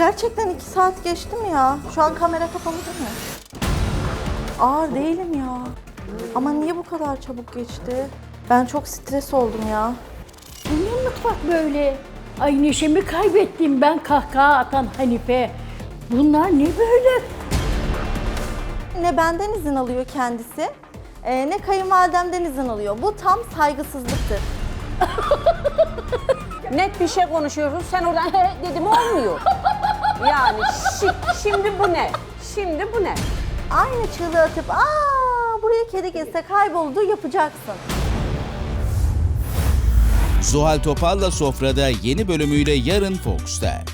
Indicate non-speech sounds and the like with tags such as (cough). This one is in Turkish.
Gerçekten iki saat geçti mi ya? Şu an kamera kapalı değil mi? Ağır değilim ya. Ama niye bu kadar çabuk geçti? Ben çok stres oldum ya. Bu ne mutfak böyle? Ay neşemi kaybettim ben kahkaha atan Hanife. Bunlar ne böyle? Ne benden izin alıyor kendisi, e, ne kayınvalidemden izin alıyor. Bu tam saygısızlıktır. Net bir şey konuşuyoruz. Sen oradan he dedim olmuyor. (laughs) Şimdi bu ne? Şimdi bu ne? Aynı çığlığı atıp aa buraya kedi gezse kayboldu yapacaksın. Zuhal Topal'la Sofra'da yeni bölümüyle yarın Fox'ta.